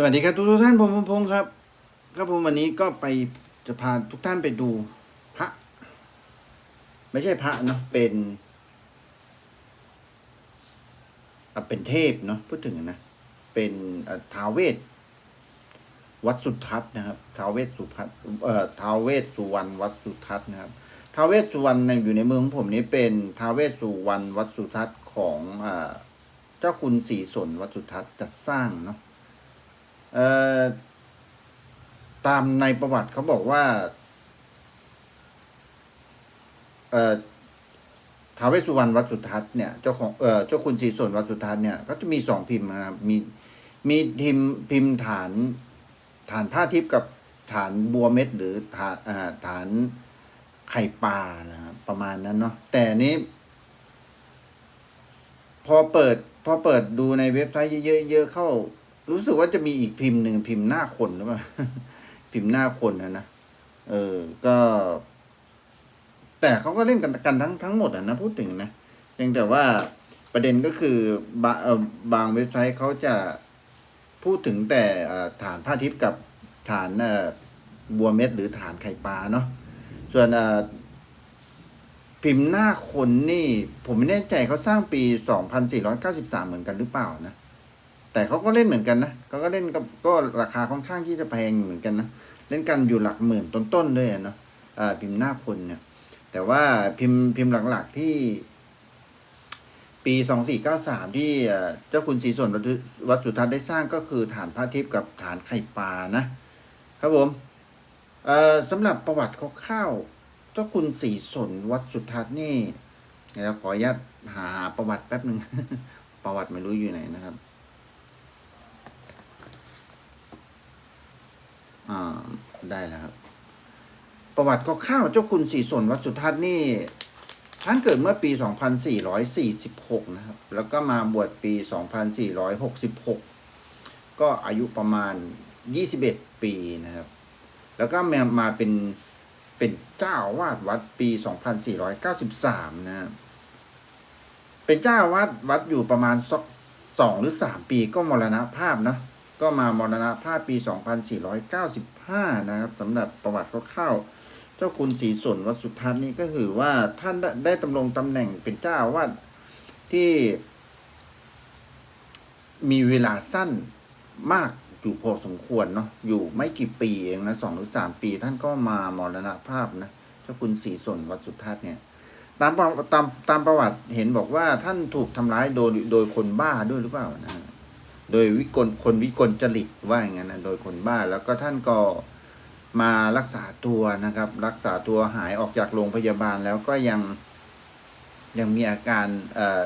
สวัสดีครับทุกทุกท่านผมพงพงศ์ครับครับผมวันนี้ก็ไปจะพาทุกท่านไปดูพระ ไม่ใช่พระเนาะเป็นเป็นเทพเนาะพูดถึงนะ เป็นท้าวเวสวัดสุทัศน์นะครับท้าวเวสสุพัฒเอ่อทาวเวสสุวรรณวัดสุทัศน์นะครับท้าวเวสสุวรรณในอยู่ในเมืองของผมนี้เป็นท้าวเวสสุวรรณวัดสุทัศน์ของเจ้าคุณศรีสนวัดสุทัศน์จัดสร้างเนาะ ตามในประวัติเขาบอกว่าท้าวเวสสุวรรณวัดสุทัศน์เนี่ยเจ้าของเจ้าคุณศรีส่วนวัดสุทัศน์เนี่ยก็จะมีสองพิมพ์นะครับมีมีพิมพ์พิมพ์ฐานฐานผ้าทิพย์กับฐานบัวเม็ดหรือฐานฐานไข่ปลานะครับประมาณนั้นเนาะแต่นนี้ พอเปิด พอเปิดดูในเว็บไซต์เยอะๆเข้า รู้สึกว่าจะมีอีกพิมพ์หนึ่งพิมพ์หน้าคนหรือเปล่าพิมพ์หน้าคนนะนะเออ ก็ แต่เขาก็เล่นกันกันทั้งทั้งหมดอะนะพูดถึงนะเพียงแต่ว่าประเด็นก็คือบาเออบางเว็บไซต์เขาจะพูดถึงแต่ฐานผ้าทิพย์กับฐานเออบัวเม็ดหรือฐานไข่ปลาเนาะส่วนเออพิมพ์หน้าคนนี่ ผมไม่แน่ใจเขาสร้างปี 2493 เหมือนกันหรือเปล่านะ แต่เขาก็เล่นเหมือนกันนะเขาก็เล่นก็ก็ราคาค่อนข้างที่จะแพงเหมือนกันนะ เล่นกันอยู่หลักหมื่นต้นๆด้วยอะเนาะอ่าพิมพ์หน้าคนเนี่ย แต่ว่าพิมพ์พิมพ์หลักๆที่ ปีสองสี่เก้าสามที่เจ้าคุณศรีส่วนวัดสุทัศน์ได้สร้างก็คือฐานพระทิพย์กับฐานไข่ปลานะ ครับผมอ่อสำหรับประวัติคร่าวๆเจ้าคุณศรีสนวัดสุทัศน์นี่เดี๋ยวขออนุญาตหาประวัติแป๊บหนึ่งประวัติไม่รู้อยู่ไหนนะครับ อ่าได้แล้วครับ ประวัติก็ข้าวเจ้าคุณศรีส่วนวัดสุทัศน์นี่ท่านเกิดเมื่อปี 2446 นะครับ แล้วก็มาบวชปี 2466 ก็อายุประมาณ 21 ปีนะครับ แล้วก็มามาเป็นเป็นเจ้าวาดวัดปี 2493 นะครับ เป็นเจ้าวาดวัดอยู่ประมาณสองหรือสามปีก็มรณภาพนะ ก็มามรณภาพปี 2495 นะครับสำหรับประวัติคร่าวๆเจ้าคุณศรีสนวัสุทัศน์นี่ก็คือว่าท่านได้ดำรงตำแหน่งเป็นเจ้าวาดที่มีเวลาสั้นมากอยู่พอสมควรเนาะอยู่ไม่กี่ปีเองนะสองหรือสามปี ท่านก็มามรณภาพนะเจ้าคุณศรีสนวัสุทัศน์เนี่ยตามประตามตามประวัติเห็นบอกว่าท่านถูกทำร้ายโดยโดยคนบ้าด้วยหรือเปล่านะ โดยวิกลคนวิกลจริตว่าอย่างนั้นนะโดยคนบ้าแล้วก็ท่านก็มารักษาตัวนะครับ รักษาตัวหายออกจากโรงพยาบาลแล้วก็ยังยังมีอาการเอ่อ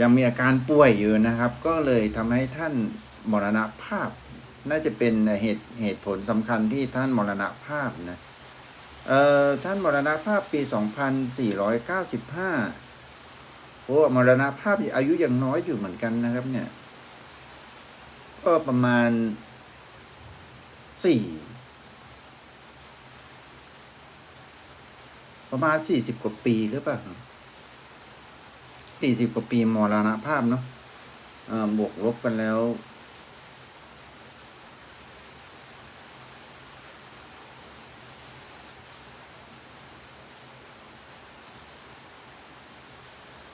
ยังมีอาการป่วยอยู่นะครับ ก็เลยทำให้ท่านมรณภาพ น่าจะเป็นเหตุเหตุผลสำคัญที่ท่านมรณภาพนะเอ่อท่านมรณภาพปี 2495 พราะว่ามรณภาพอายุยังน้อยอยู่เหมือนกันนะครับ เนี่ย ก็ประมาณสี่ประมาณสี่สิบกว่าปีหรือเปล่าสี่สิบกว่าปีมรณภาพเนาะะบวกลบกันแล้ว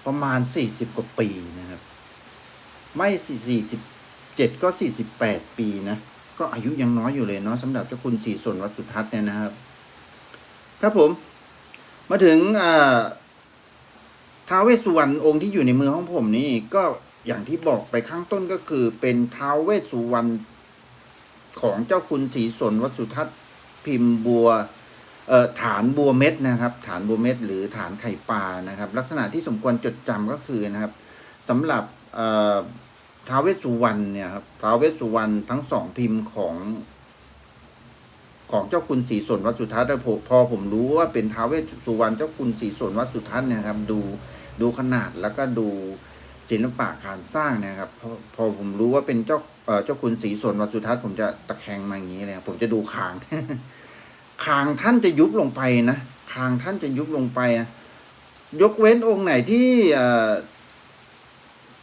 ประมาณสี่สิบกว่าปีนะครับ ไม่สี่สิบเจ็ดก็สี่สิบแปดปีนะ ก็อายุยังน้อยอยู่เลยเนาะสำหรับเจ้าคุณศรีส่วนวัดสุทัศน์เนี่ยนะครับ ครับผม มาถึงท้าวเวสสุวรรณองค์ที่อยู่ในมือของผมนี่ก็อย่างที่บอกไปข้างต้นก็คือเป็นท้าวเวสสุวรรณของเจ้าคุณศรีสนวัดสุทัศน์พิมพ์บัว ฐานบัวเม็ดนะครับ ฐานบัวเม็ดหรือฐานไข่ปลานะครับ ลักษณะที่สมควรจดจำก็คือนะครับสำหรับเท้าวเวสสุวรรณเนี่ยครับท้าวเวสสุวรรณทั้งสองพิมพ์ของ ของเจ้าคุณศรีสนวัดสุทัศน์แล้วพอผมรู้ว่าเป็นท้าวเวสสุวรรณเจ้าคุณศรีสนวัดสุทัศน์เนี่ยครับดูดูขนาดแล้วก็ดูศิลปะการสร้างเนะครับพอพอผมรู้ว่าเป็นเจ้าเจ้าคุณศรีสนวัดสุทัศน์ผมจะตะแคงมาอย่างนี้เลยผมจะดูคาง คางท่านจะยุบลงไปนะคางท่านจะยุบลงไป ยกเว้นองค์ไหนที่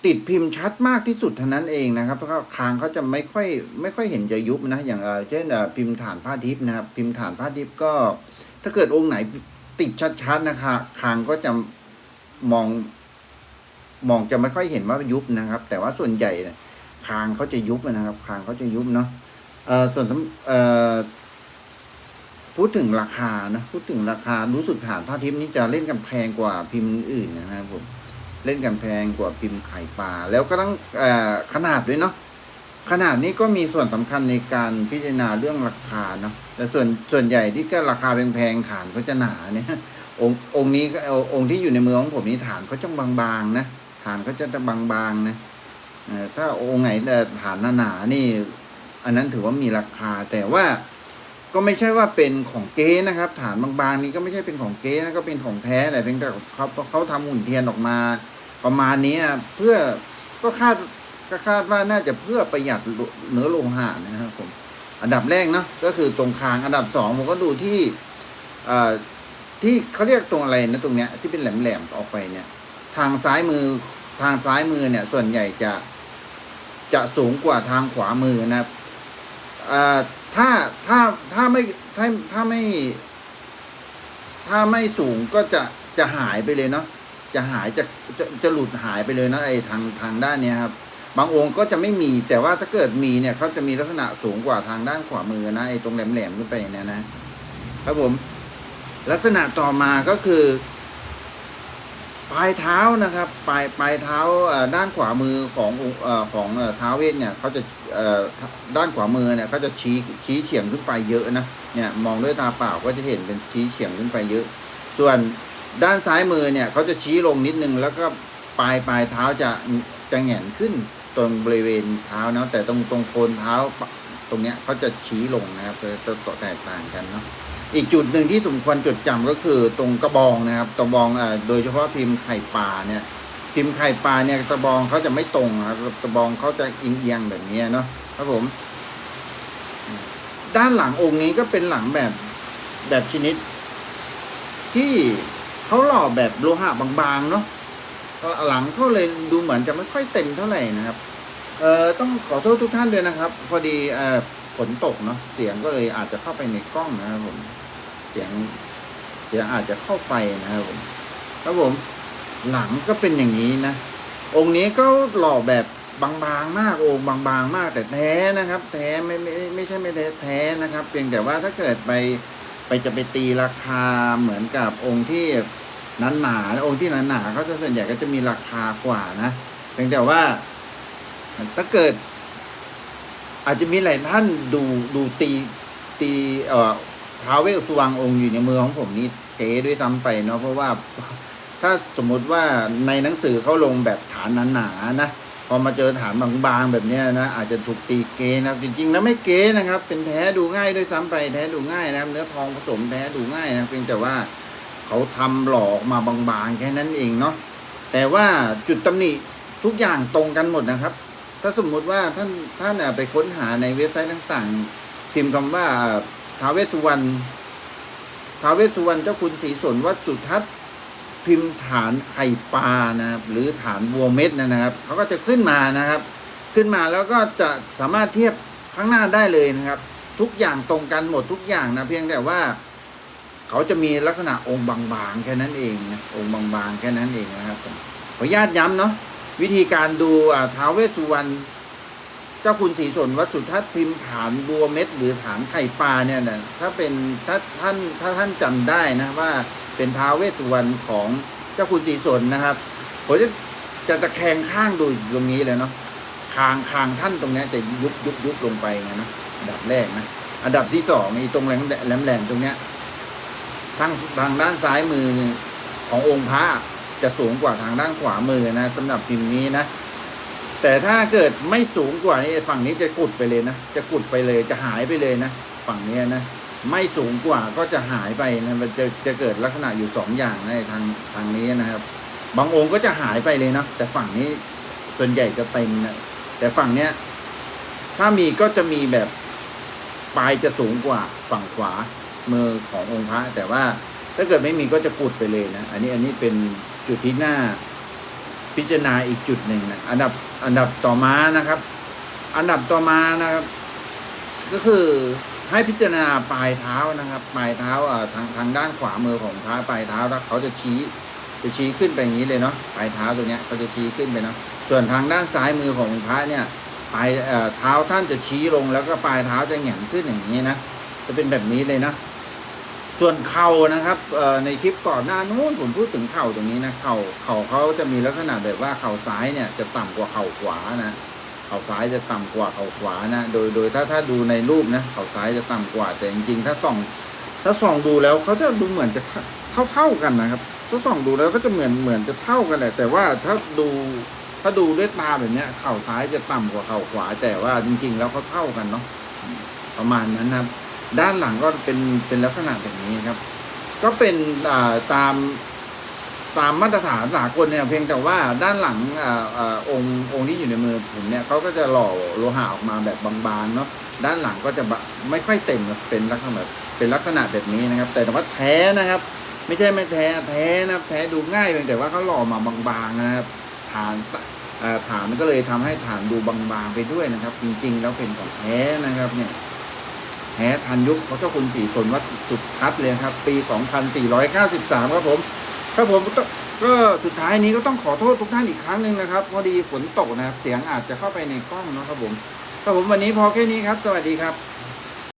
ติดพิมพ์ชัดมากที่สุดเท่านั้นเองนะครับแล้วก็คางเขาจะไม่ค่อยไม่ค่อยเห็นจะยุบนะ อย่างเช่นพิมพ์ฐานผ้าทิพย์นะครับ พิมพ์ฐานผ้าทิพย์ก็ ถ้าเกิดองค์ไหนติดชัดๆนะคะคางก็จะมองมองจะไม่ค่อยเห็นว่ายุบนะครับ แต่ว่าส่วนใหญ่คางเขาจะยุบนะครับ คางเขาจะยุบเนาะส่วนสำ พูดถึงราคานะ พูดถึงราคารู้สึกฐานผ้าทิพย์นี่จะเล่นกันแพงกว่าพิมพ์อื่นนะครับผมเล่นกันแพงกว่าพิมพ์ไข่ปลาแล้วก็ต้องอขนาดด้วยเนาะขนาดนี้ก็มีส่วนสำคัญในการพิจารณาเรื่องราคาเนาะแต่ส่วนส่วนใหญ่ที่ก็ราคาแพงๆฐานเขาจะหนาเนี่ยองค์องค์นี้องค์ที่อยู่ในมือของผมนี่ฐานเขาจะบางๆนะฐานเขาจะบางๆนะถ้าองค์ไหนแต่ฐานหนาๆนี่ อันนั้นถือว่ามีราคาแต่ว่า ก็ไม่ใช่ว่าเป็นของเก๊นะครับ ฐานบางๆนี้ก็ไม่ใช่เป็นของเก๊นะก็เป็นของแท้แหละเพียงแต่เขาเขาทำหุ่นเทียนออกมา ประมาณนี้เพื่อก็คาดก็คาดว่าน่าจะเพื่อประหยัดเนื้อโลหะนะครับผมอันดับแรกเนาะก็คือตรงคางอันดับสองผมก็ดูที่ที่เขาเรียกตรงอะไรนะตรงเนี้ยที่เป็นแหลมๆออกไปเนี่ย ทางซ้ายมือทางซ้ายมือเนี่ย ส่วนใหญ่จะจะสูงกว่าทางขวามือนะครับอ่า ถ้าถ้าถ้าไม่ถ้าถ้าไม่ ถ้าไม่สูงก็จะจะหายไปเลยเนาะจะหายจะจะจะหลุดหายไปเลยนะไอ้ทางทางด้านเนี้ยครับ บางองค์ก็จะไม่มีแต่ว่าถ้าเกิดมีเนี่ยเขาจะมีลักษณะสูงกว่าทางด้านขวามือนะไอ้ตรงแหลมๆขึ้นไปเนี่ยนะครับผม ลักษณะต่อมาก็คือ ปลายเท้านะครับ ปลายปลายเท้าด้านขวามือของอของเท้าเวทเนี่ยเขาจะด้านขวามือเนี่ยเขาจะชี้ชี้เฉียงขึ้นไปเยอะนะเนี่ยมองด้วยตาเปล่าก็จะเห็นเป็นชี้เฉียงขึ้นไปเยอะ ส่วนด้านซ้ายมือเนี่ยเขาจะชี้ลงนิดนึงแล้วก็ปลายปลายเท้าจะจะแหงนขึ้นตรงบริเวณเท้านะแต่ตรงตรงโคนเท้าตรงเนี้ยเขาจะชี้ลงนะครับจะแตกต่างกันเนาะ อีกจุดหนึ่งที่สมควรจดจำก็คือตรงกระบองนะครับกระบองอ่าโดยเฉพาะพิมพ์ไข่ปลาเนี่ย พิมพ์ไข่ปลาเนี่ยกระบองเขาจะไม่ตรงครับกระบองเขาจะเอียงๆแบบนี้เนาะครับผม ด้านหลังองค์นี้ก็เป็นหลังแบบแบบชนิด ที่เขาหล่อแบบโลหะบางๆเนาะหลังเขาเลยดูเหมือนจะไม่ค่อยเต็มเท่าไหร่นะครับ เอ่อต้องขอโทษทุกท่านด้วยนะครับ พอดีเอ่อ ฝนตกเนาะเสียงก็เลยอาจจะเข้าไปในกล้องนะครับผม เสียงเสียงอาจจะเข้าไปนะครับผมครับผมหลังก็เป็นอย่างนี้นะองค์นี้ก็หล่อแบบบางๆมากองค์บางๆมากแต่แท้นะครับ แท้ไม่ไม่ไม่ใช่ไม่แท้แท้นะครับ เพียงแต่ว่าถ้าเกิดไปไปจะไปตีราคาเหมือนกับองค์ที่นั้นหนาๆองค์ที่หนาๆเขาจะส่วนใหญ่ก็จะมีราคากว่านะเพียงแต่ว่าถ้าเกิด อาจจะมีหลายท่านดูดูตีตีเอ่อท้าวเวสสุวรรณองค์อยู่ในมือของผมนี่เก๋ด้วยซ้ำไปเนาะเพราะว่าถ้าสมมติว่าในหนังสือเขาลงแบบฐานหนาๆนะพอมาเจอฐานบางๆแบบนี้นะอาจจะถูกตีเกนะครับ จริงๆแล้วไม่เกนะครับ เป็นแท้ดูง่ายด้วยซ้ำไปแท้ดูง่ายนะครับ เนื้อทองผสมแท้ดูง่ายนะเพียงแต่ว่าเขาทำหลอออกมาบางๆแค่นั้นเองเนาะแต่ว่าจุดตำหนิทุกอย่างตรงกันหมดนะครับ ถ้าสมมุติว่าท่านท่านไปค้นหาในเว็บไซต์ต่างๆ พิมพ์คำว่าท้าวเวสสุวรรณท้าวเวสสุวรรณเจ้าคุณศรีสนวัดสุทัศน์พิมพ์ฐานไข่ปลานะครับ หรือฐานบัวเม็ดนะครับเขาก็จะขึ้นมานะครับ ขึ้นมาแล้วก็จะสามารถเทียบข้างหน้าได้เลยนะครับ ทุกอย่างตรงกันหมดทุกอย่างนะเพียงแต่ว่าเขาจะมีลักษณะองค์บางๆแค่นั้นเองนะองค์บางๆแค่นั้นเองนะครับขออนุญาตย้ำเนาะ วิธีการดูอ่าท้าวเวสสุวรรณเจ้าคุณศรีสนวัดสุทัศน์พิมพ์ฐานบัวเม็ดหรือฐานไข่ปลาเนี่ยนะถ้าเป็นถ้าท่านถ้าท่านจำได้นะว่าเป็นท้าวเวสสุวรรณของเจ้าคุณศรีสนนะครับผมจะจะตะแคงข้างดูตรงนี้เลยเนาะคางคางท่านตรงเนี้ยจะยุบยุบยุบลงไปไงนะอันดับแรกนะอันดับที่สองไอ้ตรงแหลมแหลมแหลมตรงเนี้ยทางทางด้านซ้ายมือขององค์พระ จะสูงกว่าทางด้านขวามือนะสำหรับพิมพ์นี้นะ แต่ถ้าเกิดไม่สูงกว่านี้ฝั่งนี้จะกุดไปเลยนะ จะกุดไปเลยจะหายไปเลยนะ ฝั่งนี้นะ ไม่สูงกว่าก็จะหายไปนะมันจะจะเกิดลักษณะอยู่สองอย่างในทางทางนี้นะครับ บางองค์ก็จะหายไปเลยนะแต่ฝั่งนี้ส่วนใหญ่จะเต็มนะแต่ฝั่งเนี้ยถ้ามีก็จะมีแบบปลายจะสูงกว่าฝั่งขวามือขององค์พระ แต่ว่าถ้าเกิดไม่มีก็จะกุดไปเลยนะ อันนี้อันนี้เป็น จุดที่หน่าพิจารณาอีกจุดหนึ่งนะอันดับอันดับต่อมานะครับ อันดับต่อมานะครับ ก็คือให้พิจารณาปลายเท้านะครับ ปลายเท้าทางทางด้านขวามือของเท้าปลายเท้าแล้วเขาจะชี้จะชี้ขึ้นไปอย่างนี้เลยเนาะปลายเท้าตัวเนี้ยเขาจะชี้ขึ้นไปเนาะส่วนทางด้านซ้ายมือของพระเนี่ยปลายเอ่อเท้าท่านจะชี้ลงแล้วก็ปลายเท้าจะแหงนขึ้นอย่างนี้นะจะเป็นแบบนี้เลยนะ ส่วนเข่านะครับในคลิปก่อนหน้านู้นผมพูดถึงเข่าตรงนี้นะเข่าเข่าเขาจะมีลักษณะแบบว่าเข่าซ้ายเนี่ยจะต่ำกว่าเข่าขวานะเข่าซ้ายจะต่ำกว่าเข่าขวานะโดยโดยถ้าถ้าดูในรูปนะเข่าซ้ายจะต่ำกว่า แต่จริงๆ ถ้าส่อง ถ้าส่องดูแล้วเขาจะดูเหมือนจะเท่าเท่ากันนะครับ ถ้าส่องดูแล้วก็จะเหมือนเหมือนจะเท่ากันแหละแต่ว่าถ้าดูถ้าดูด้วยตาแบบเนี้ยเข่าซ้ายจะต่ำกว่าเข่าขวา แต่ว่าจริง ๆ แล้วเขาเท่ากันเนาะประมาณนั้นครับ ด้านหลังก็เป็นเป็นลักษณะแบบนี้ครับ ก็เป็นตามตามมาตรฐานสากลเนี่ยเพียงแต่ว่าด้านหลังอองค์องค์ที่อยู่ในมือผมเนี่ยเขาก็จะหล่อโลหะออกมาแบบบางๆเนาะด้านหลังก็จะไม่ค่อยเต็มเป็นลักษณะเป็นลักษณะแบบนี้นะครับ แต่ว่าแท้นะครับ ไม่ใช่ไม่แท้แท้นะแท้ดูง่ายเพียงแต่ว่าเขาหล่อมาบางๆนะครับฐานฐานก็เลยทำให้ฐานดูบางๆไปด้วยนะครับ จริงๆแล้วเป็นของแท้นะครับเนี่ย แท้ทันยุคเขาเจ้าคุณสีสนวัดสุดคัดเลยครับ ปี 2493 ครับผมครับผมก็ก็สุดท้ายนี้ก็ต้องขอโทษทุกท่านอีกครั้งหนึ่งนะครับ พอดีฝนตกนะครับ เสียงอาจจะเข้าไปในกล้องเนาะครับผมครับผมวันนี้พอแค่นี้ครับ สวัสดีครับ